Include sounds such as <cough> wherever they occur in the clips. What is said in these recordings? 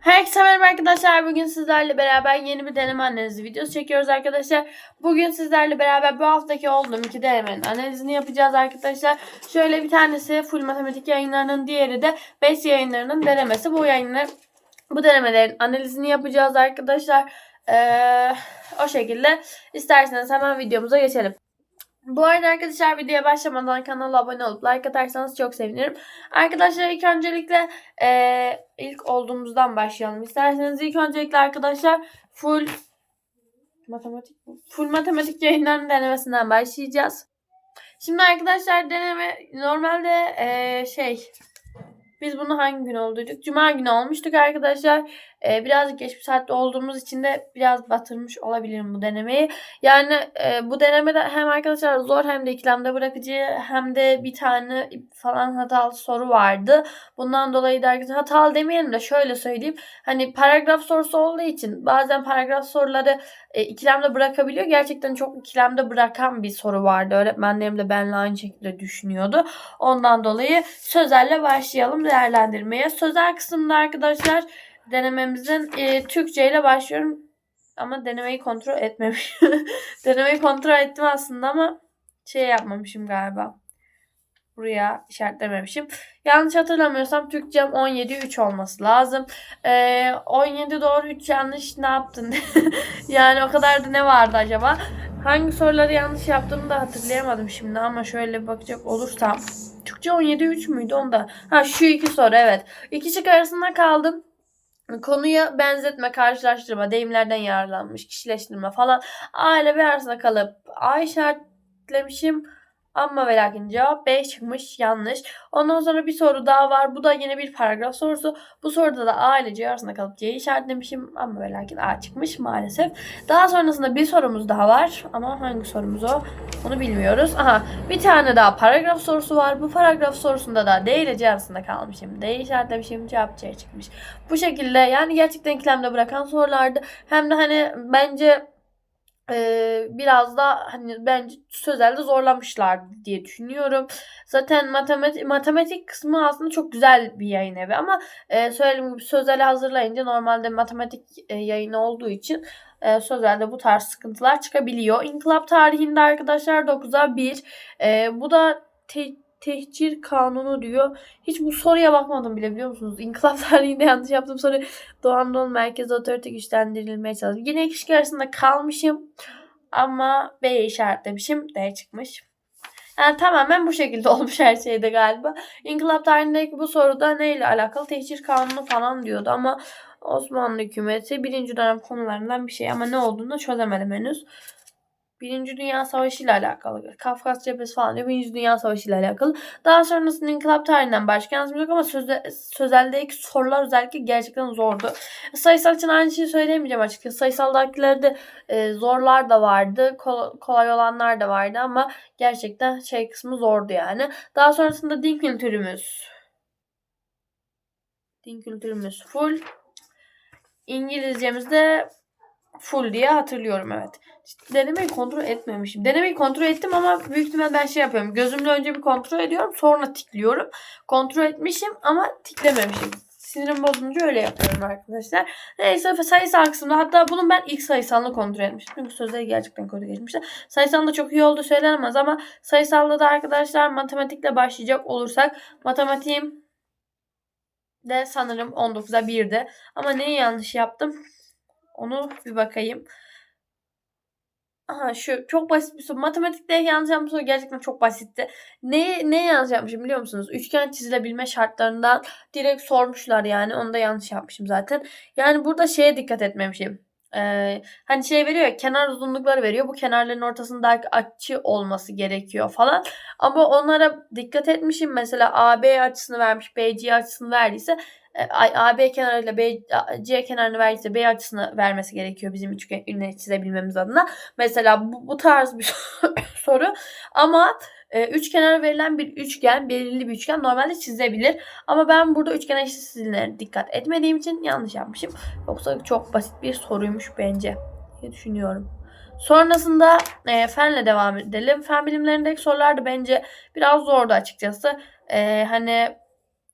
Herkese merhaba arkadaşlar. Bugün sizlerle beraber yeni bir deneme analizi videosu çekiyoruz arkadaşlar. Bugün sizlerle beraber bu haftaki olduğum iki denemenin analizini yapacağız arkadaşlar. Şöyle bir tanesi full matematik yayınlarının, diğeri de BES yayınlarının denemesi. Bu yayınlar, bu denemelerin analizini yapacağız arkadaşlar. Ee, o şekilde isterseniz hemen videomuza geçelim. Bu arada arkadaşlar videoya başlamadan kanala abone olup like atarsanız çok sevinirim. Arkadaşlar ilk öncelikle eee, ilk olduğumuzdan başlayalım. İsterseniz ilk öncelikle arkadaşlar full matematik full matematik yayınlarının denemesinden başlayacağız. Şimdi arkadaşlar deneme normalde eee, şey biz bunu hangi gün olduyduk? Cuma günü olmuştuk arkadaşlar. Ee, birazcık geç bir saatte olduğumuz için de biraz batırmış olabilirim bu denemeyi. Yani e, bu denemede hem arkadaşlar zor hem de ikilemde bırakıcı hem de bir tane falan hatalı soru vardı. Bundan dolayı da hatalı demeyelim de şöyle söyleyeyim. Hani paragraf sorusu olduğu için bazen paragraf soruları e, ikilemde bırakabiliyor. Gerçekten çok ikilemde bırakan bir soru vardı. Öğretmenlerim de benimle aynı şekilde düşünüyordu. Ondan dolayı sözelle başlayalım değerlendirmeye. Sözel kısımda arkadaşlar denememizin e, Türkçe ile başlıyorum. Ama denemeyi kontrol etmemişim. <laughs> denemeyi kontrol ettim aslında ama şey yapmamışım galiba. Buraya işaretlememişim. Yanlış hatırlamıyorsam Türkçem 17 3 olması lazım. Ee, 17 doğru 3 yanlış ne yaptın? <laughs> yani o kadar da ne vardı acaba? Hangi soruları yanlış yaptığımı da hatırlayamadım şimdi ama şöyle bakacak olursam. Türkçe 17 3 müydü onda? Ha şu iki soru evet. İki şık arasında kaldım. Konuya benzetme, karşılaştırma, deyimlerden yararlanmış, kişileştirme falan. Aile bir arasında kalıp A işaretlemişim. Ama ve lakin cevap B çıkmış yanlış. Ondan sonra bir soru daha var. Bu da yine bir paragraf sorusu. Bu soruda da A ile C arasında kalıp C işaretlemişim. Ama ve lakin A çıkmış maalesef. Daha sonrasında bir sorumuz daha var. Ama hangi sorumuz o? Onu bilmiyoruz. Aha bir tane daha paragraf sorusu var. Bu paragraf sorusunda da D ile C arasında kalmışım. D işaretlemişim. Cevap C çıkmış. Bu şekilde yani gerçekten ikilemde bırakan sorulardı. Hem de hani bence e, biraz da hani bence sözelde zorlamışlar diye düşünüyorum. Zaten matematik matematik kısmı aslında çok güzel bir yayın evi ama e, söylediğim gibi sözeli hazırlayınca normalde matematik e, yayını olduğu için e, sözelde bu tarz sıkıntılar çıkabiliyor. İnkılap tarihinde arkadaşlar 9'a 1. E, bu da te- tehcir kanunu diyor. Hiç bu soruya bakmadım bile biliyor musunuz? İnkılap <laughs> tarihinde yanlış yaptığım soru Doğu Anadolu merkezi otorite güçlendirilmeye çalışıyor. Yine iki kişi arasında kalmışım. Ama B işaretlemişim. D çıkmış. Yani tamamen bu şekilde <laughs> olmuş her şeyde galiba. İnkılap tarihindeki bu soruda neyle alakalı? Tehcir kanunu falan diyordu ama Osmanlı hükümeti birinci dönem konularından bir şey ama ne olduğunu çözemedim henüz. Birinci Dünya Savaşı ile alakalı. Kafkas cephesi falan diyor. Birinci Dünya Savaşı ile alakalı. Daha sonrasında inkılap tarihinden başka yansım yok ama sözde, sözeldeki sorular özellikle gerçekten zordu. Sayısal için aynı şeyi söyleyemeyeceğim açıkçası. Sayısaldakilerde e, zorlar da vardı. Kol- kolay olanlar da vardı ama gerçekten şey kısmı zordu yani. Daha sonrasında din kültürümüz. Din kültürümüz full. İngilizcemizde full diye hatırlıyorum evet. Denemeyi kontrol etmemişim. Denemeyi kontrol ettim ama büyük ihtimal ben şey yapıyorum. Gözümle önce bir kontrol ediyorum sonra tikliyorum. Kontrol etmişim ama tiklememişim. Sinirim bozunca öyle yapıyorum arkadaşlar. Neyse sayısal kısımda hatta bunun ben ilk sayısalını kontrol etmiştim. Çünkü sözleri gerçekten kötü geçmişti. Sayısal da çok iyi oldu söylenemez ama sayısalda da arkadaşlar matematikle başlayacak olursak matematiğim de sanırım 19'a 1'de. Ama neyi yanlış yaptım? Onu bir bakayım. Aha şu çok basit bir soru. Matematikte yapmış soru gerçekten çok basitti. Ne ne yanlış yapmışım biliyor musunuz? Üçgen çizilebilme şartlarından direkt sormuşlar yani. Onu da yanlış yapmışım zaten. Yani burada şeye dikkat etmemişim. Ee, hani şey veriyor ya kenar uzunlukları veriyor. Bu kenarların ortasında açı olması gerekiyor falan. Ama onlara dikkat etmişim. Mesela AB açısını vermiş, BC açısını verdiyse e, AB kenarıyla BC kenarını verdiyse B açısını vermesi gerekiyor bizim üçgeni çizebilmemiz adına. Mesela bu, bu tarz bir <laughs> soru ama e, üç kenar verilen bir üçgen, belirli bir üçgen normalde çizebilir. Ama ben burada üçgen eşitsizliğine dikkat etmediğim için yanlış yapmışım. Yoksa çok basit bir soruymuş bence diye düşünüyorum. Sonrasında e, fenle devam edelim. Fen bilimlerindeki sorular da bence biraz zordu açıkçası. E, hani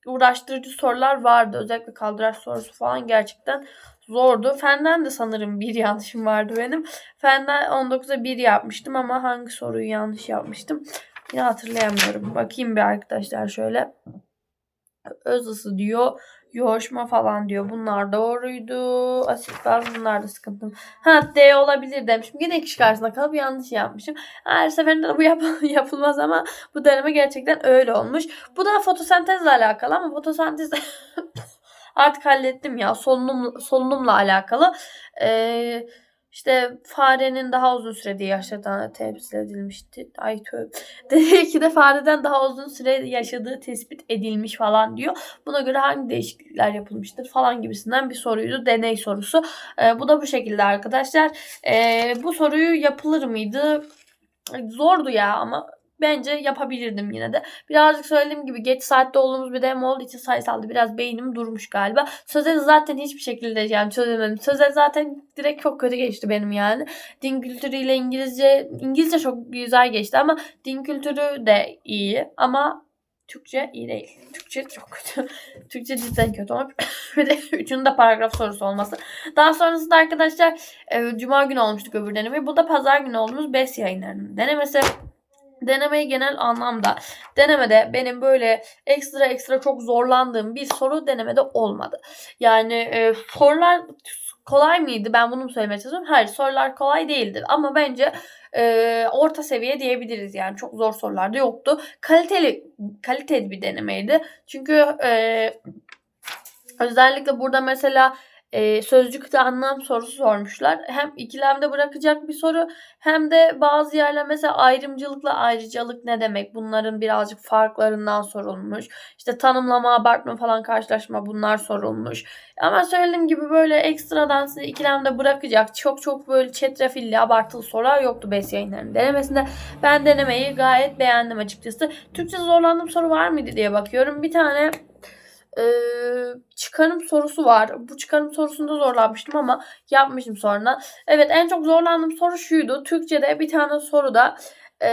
uğraştırıcı sorular vardı. Özellikle kaldıraç sorusu falan gerçekten zordu. Fenden de sanırım bir <laughs> yanlışım vardı benim. Fenden 19'a 1 yapmıştım ama hangi soruyu yanlış yapmıştım? Yine hatırlayamıyorum. Bakayım bir arkadaşlar şöyle. Öz ısı diyor. Yoğuşma falan diyor. Bunlar doğruydu. Asit baz bunlar da sıkıntım. Ha D olabilir demişim. Yine kişi karşısında kalıp yanlış yapmışım. Her seferinde de bu yap <laughs> yapılmaz ama bu deneme gerçekten öyle olmuş. Bu da fotosentezle alakalı ama fotosentez <laughs> artık hallettim ya. Solunum, solunumla alakalı. Ee, işte farenin daha uzun sürede yaşadığını temsil edilmişti. Ay tövbe. <laughs> Dedi de fareden daha uzun süre yaşadığı tespit edilmiş falan diyor. Buna göre hangi değişiklikler yapılmıştır falan gibisinden bir soruydu. Deney sorusu. Ee, bu da bu şekilde arkadaşlar. Ee, bu soruyu yapılır mıydı? Zordu ya ama bence yapabilirdim yine de. Birazcık söylediğim gibi geç saatte olduğumuz bir demo olduğu için sayısalda biraz beynim durmuş galiba. Sözel zaten hiçbir şekilde yani çözemedim. Sözel zaten direkt çok kötü geçti benim yani. Din kültürüyle İngilizce, İngilizce çok güzel geçti ama din kültürü de iyi ama Türkçe iyi değil. Türkçe çok kötü. <laughs> Türkçe cidden kötü olmuş. <laughs> bir de üçünün de paragraf sorusu olması. Daha sonrasında arkadaşlar e, Cuma günü olmuştuk öbür deneme. Bu da pazar günü olduğumuz BES yayınlarının denemesi. Denemeyi genel anlamda denemede benim böyle ekstra ekstra çok zorlandığım bir soru denemede olmadı. Yani e, sorular kolay mıydı? Ben bunu mu söylemeye çalışıyorum? Hayır sorular kolay değildi. Ama bence e, orta seviye diyebiliriz. Yani çok zor sorular da yoktu. Kaliteli kaliteli bir denemeydi. Çünkü e, özellikle burada mesela e, sözcükte anlam sorusu sormuşlar. Hem ikilemde bırakacak bir soru hem de bazı yerler mesela ayrımcılıkla ayrıcalık ne demek bunların birazcık farklarından sorulmuş. İşte tanımlama, abartma falan karşılaşma bunlar sorulmuş. Ama söylediğim gibi böyle ekstradan size ikilemde bırakacak çok çok böyle çetrefilli abartılı sorular yoktu BES yayınlarının denemesinde. Ben denemeyi gayet beğendim açıkçası. Türkçe zorlandığım soru var mıydı diye bakıyorum. Bir tane e, çıkarım sorusu var. Bu çıkarım sorusunda zorlanmıştım ama yapmışım sonra. Evet en çok zorlandığım soru şuydu. Türkçe'de bir tane soruda e,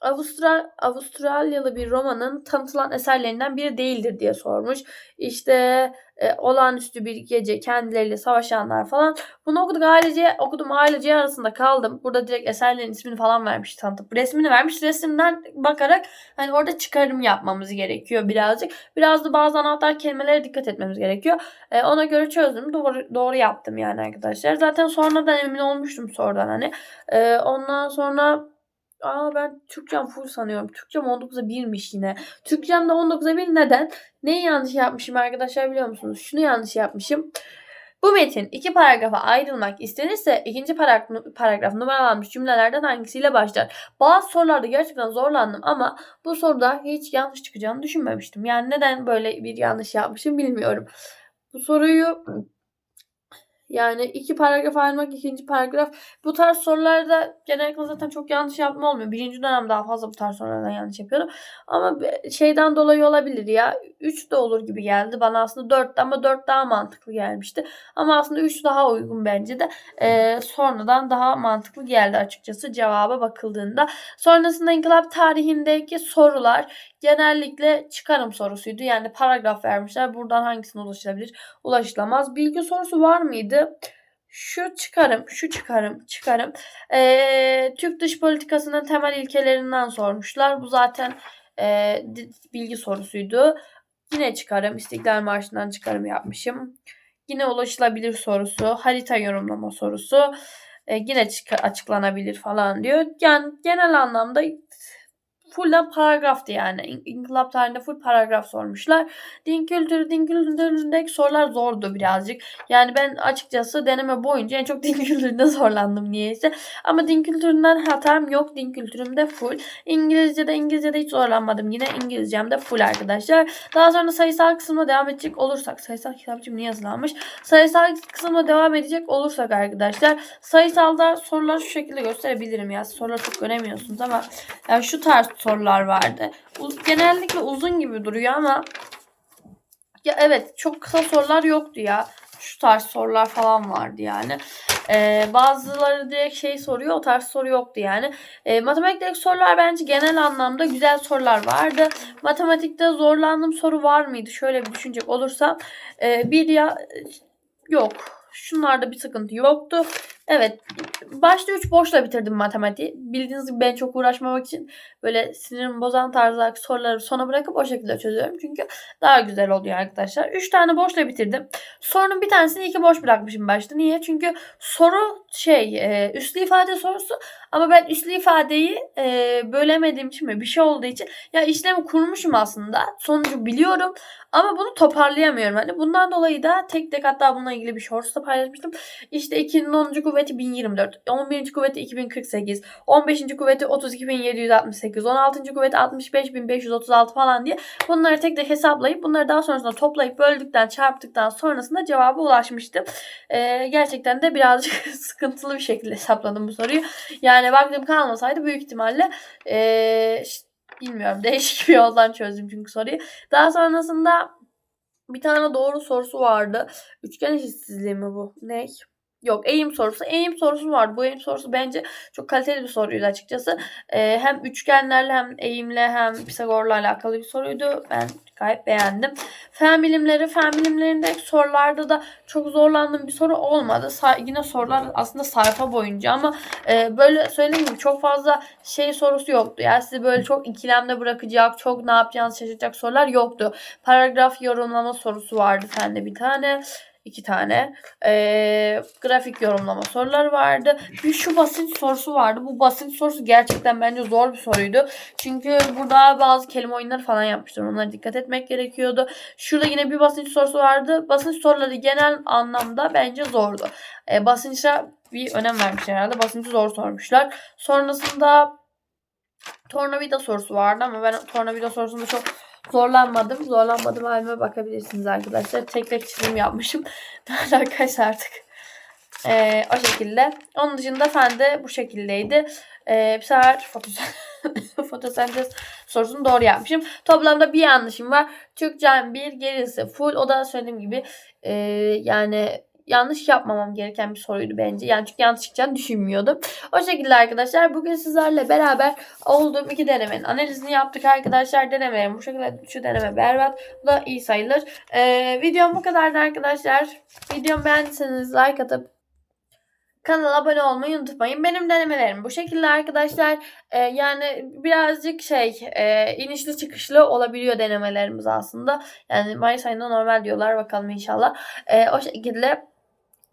Avustral Avustralyalı bir romanın tanıtılan eserlerinden biri değildir diye sormuş. İşte e, olağanüstü bir gece kendileriyle savaşanlar falan. Bunu okuduk ailece okudum ailece arasında kaldım. Burada direkt eserlerin ismini falan vermiş tanıtıp resmini vermiş. Resimden bakarak hani orada çıkarım yapmamız gerekiyor birazcık. Biraz da bazı anahtar kelimelere dikkat etmemiz gerekiyor. E, ona göre çözdüm. Doğru, doğru yaptım yani arkadaşlar. Zaten sonradan emin olmuştum sorudan hani. E, ondan sonra Aa ben Türkçem full sanıyorum. Türkçem 19'a 1'miş yine. Türkçem de 19'a 1 neden? Neyi yanlış yapmışım arkadaşlar biliyor musunuz? Şunu yanlış yapmışım. Bu metin iki paragrafa ayrılmak istenirse ikinci paragraf, paragraf numaralanmış cümlelerden hangisiyle başlar? Bazı sorularda gerçekten zorlandım ama bu soruda hiç yanlış çıkacağını düşünmemiştim. Yani neden böyle bir yanlış yapmışım bilmiyorum. Bu soruyu yani iki paragraf ayırmak ikinci paragraf. Bu tarz sorularda genellikle zaten çok yanlış yapma olmuyor. Birinci dönem daha fazla bu tarz sorulardan yanlış yapıyordum. Ama şeyden dolayı olabilir ya. 3 de olur gibi geldi bana aslında 4 ama 4 daha mantıklı gelmişti. Ama aslında 3 daha uygun bence de. Ee, sonradan daha mantıklı geldi açıkçası cevaba bakıldığında. Sonrasında inkılap tarihindeki sorular genellikle çıkarım sorusuydu. Yani paragraf vermişler. Buradan hangisine ulaşılabilir? Ulaşılamaz. Bilgi sorusu var mıydı? Şu çıkarım, şu çıkarım, çıkarım. Ee, Türk dış politikasının temel ilkelerinden sormuşlar. Bu zaten e, bilgi sorusuydu. Yine çıkarım. İstiklal Marşı'ndan çıkarım yapmışım. Yine ulaşılabilir sorusu. Harita yorumlama sorusu. E, yine açıklanabilir falan diyor. Yani genel anlamda fullden paragraftı yani. İnkılap tarihinde full paragraf sormuşlar. Din kültürü, din kültüründeki sorular zordu birazcık. Yani ben açıkçası deneme boyunca en çok <laughs> din kültüründe zorlandım niyeyse. Ama din kültüründen hatam yok. Din kültürümde full. İngilizce'de İngilizce'de hiç zorlanmadım. Yine İngilizcem de full arkadaşlar. Daha sonra sayısal kısmına devam edecek olursak. Sayısal kitapçım niye yazılanmış? Sayısal kısmına devam edecek olursak arkadaşlar. Sayısalda sorular şu şekilde gösterebilirim ya. Soruları çok göremiyorsunuz ama yani şu tarz sorular vardı. Genellikle uzun gibi duruyor ama ya evet çok kısa sorular yoktu ya. şu tarz sorular falan vardı yani. Ee, bazıları direkt şey soruyor o tarz soru yoktu yani. Ee, matematikteki sorular bence genel anlamda güzel sorular vardı. Matematikte zorlandığım soru var mıydı? Şöyle bir düşünecek olursam. Ee, bir ya yok. Şunlarda bir sıkıntı yoktu. Evet. Başta 3 boşla bitirdim matematiği. Bildiğiniz gibi ben çok uğraşmamak için böyle sinirimi bozan tarzdaki soruları sona bırakıp o şekilde çözüyorum. Çünkü daha güzel oluyor arkadaşlar. 3 tane boşla bitirdim. Sorunun bir tanesini iki boş bırakmışım başta. Niye? Çünkü soru şey e, üslü ifade sorusu ama ben üslü ifadeyi e, bölemediğim için mi bir şey olduğu için ya işlemi kurmuşum aslında. Sonucu biliyorum ama bunu toparlayamıyorum. Hani bundan dolayı da tek tek hatta bununla ilgili bir shorts da paylaşmıştım. İşte 2'nin 10. kuvveti 1024, 11. kuvveti 2048, 15. kuvveti 32768, 16. kuvveti 65536 falan diye bunları tek tek hesaplayıp bunları daha sonrasında toplayıp böldükten çarptıktan sonrasında cevaba ulaşmıştım. Ee, gerçekten de birazcık <laughs> sıkıntılı bir şekilde hesapladım bu soruyu. Yani vaktim kalmasaydı büyük ihtimalle ee, işte bilmiyorum <laughs> değişik bir yoldan çözdüm çünkü soruyu. Daha sonrasında bir tane doğru sorusu vardı. Üçgen eşitsizliği mi bu? Ne? Yok eğim sorusu. Eğim sorusu vardı. Bu eğim sorusu bence çok kaliteli bir soruydu açıkçası. Ee, hem üçgenlerle hem eğimle hem Pisagor'la alakalı bir soruydu. Ben gayet beğendim. Fen bilimleri, fen bilimlerindeki sorularda da çok zorlandığım bir soru olmadı. Sa- yine sorular aslında sayfa boyunca ama e, böyle söylediğim gibi çok fazla şey sorusu yoktu. Yani sizi böyle çok ikilemde bırakacak, çok ne yapacağınızı şaşırtacak sorular yoktu. Paragraf yorumlama sorusu vardı fende bir tane iki tane. Ee, grafik yorumlama soruları vardı. Bir şu basınç sorusu vardı. Bu basınç sorusu gerçekten bence zor bir soruydu. Çünkü burada bazı kelime oyunları falan yapmışlar. Onlara dikkat etmek gerekiyordu. Şurada yine bir basınç sorusu vardı. Basınç soruları genel anlamda bence zordu. Ee, basınça bir önem vermişler herhalde. Basıncı zor sormuşlar. Sonrasında tornavida sorusu vardı ama ben tornavida sorusunda çok zorlanmadım. Zorlanmadım halime bakabilirsiniz arkadaşlar. Tek tek çizim yapmışım. <laughs> Alakaysa artık. Ee, o şekilde. Onun dışında fen de bu şekildeydi. Ee, bir sefer fotosentez, <laughs> fotosentez sorusunu doğru yapmışım. Toplamda bir yanlışım var. Türkçem bir gerisi full. O da söylediğim gibi e, yani yanlış yapmamam gereken bir soruydu bence. Yani çünkü yanlış çıkacağını düşünmüyordum. O şekilde arkadaşlar bugün sizlerle beraber olduğum iki denemenin analizini yaptık arkadaşlar. Denemelerim bu şekilde şu deneme berbat. Bu da iyi sayılır. Ee, videom bu kadardı arkadaşlar. Videomu beğendiyseniz like atıp kanala abone olmayı unutmayın. Benim denemelerim bu şekilde arkadaşlar. Ee, yani birazcık şey e, inişli çıkışlı olabiliyor denemelerimiz aslında. Yani Mayıs ayında normal diyorlar bakalım inşallah. Ee, o şekilde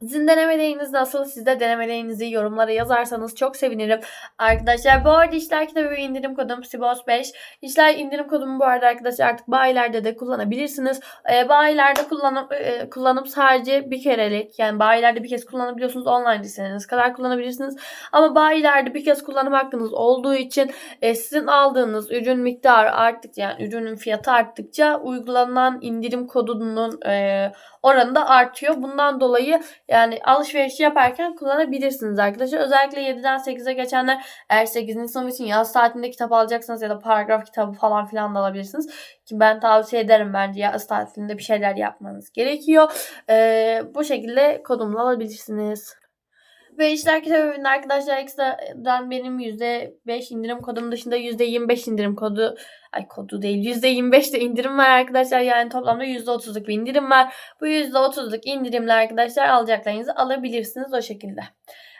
sizin denemeleriniz nasıl? Siz de denemelerinizi yorumlara yazarsanız çok sevinirim. Arkadaşlar bu arada işler kitabı ve indirim kodum SIBOS5. İşler indirim kodumu bu arada arkadaşlar artık bayilerde de kullanabilirsiniz. Ee, bayilerde kullanıp, e, kullanıp sadece bir kerelik yani bayilerde bir kez kullanabiliyorsunuz. Online istediğiniz kadar kullanabilirsiniz. Ama bayilerde bir kez kullanım hakkınız olduğu için e, sizin aldığınız ürün miktarı arttıkça yani ürünün fiyatı arttıkça uygulanan indirim kodunun e, oranı da artıyor. Bundan dolayı yani alışveriş yaparken kullanabilirsiniz arkadaşlar. Özellikle 7'den 8'e geçenler eğer 8. sınıf için yaz tatilinde kitap alacaksanız ya da paragraf kitabı falan filan da alabilirsiniz. Ki ben tavsiye ederim bence yaz tatilinde bir şeyler yapmanız gerekiyor. Ee, bu şekilde kodumla alabilirsiniz. Ve işler kitabı arkadaşlar ekstradan benim %5 indirim kodum dışında %25 indirim kodu ay kodu değil %25 de indirim var arkadaşlar. Yani toplamda %30'luk bir indirim var. Bu %30'luk indirimle arkadaşlar alacaklarınızı alabilirsiniz o şekilde.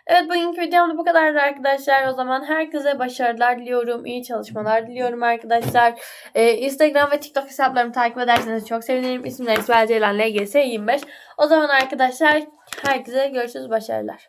Evet bugünkü videom da bu kadardı arkadaşlar. O zaman herkese başarılar diliyorum. iyi çalışmalar diliyorum arkadaşlar. Ee, Instagram ve TikTok hesaplarımı takip ederseniz çok sevinirim. İsimleri İsmail Ceylan LGS 25. O zaman arkadaşlar herkese görüşürüz. Başarılar.